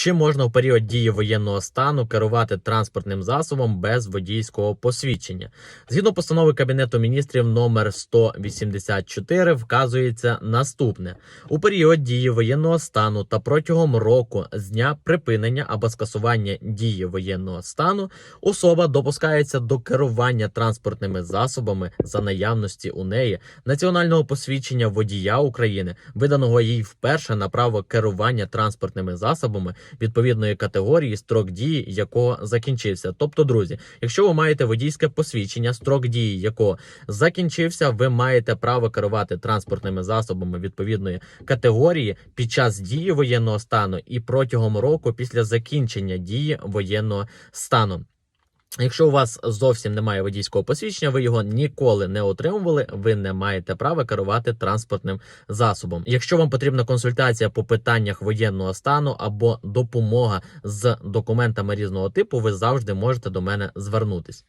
Чи можна в період дії воєнного стану керувати транспортним засобом без водійського посвідчення? Згідно постанови Кабінету міністрів номер 184 вказується наступне: у період дії воєнного стану та протягом року з дня припинення або скасування дії воєнного стану особа допускається до керування транспортними засобами за наявності у неї національного посвідчення водія України, виданого їй вперше на право керування транспортними засобами відповідної категорії, строк дії якого закінчився. Тобто, друзі, якщо ви маєте водійське посвідчення, строк дії якого закінчився, ви маєте право керувати транспортними засобами відповідної категорії під час дії воєнного стану і протягом року після закінчення дії воєнного стану. Якщо у вас зовсім немає водійського посвідчення, ви його ніколи не отримували, ви не маєте права керувати транспортним засобом. Якщо вам потрібна консультація по питаннях воєнного стану або допомога з документами різного типу, ви завжди можете до мене звернутись.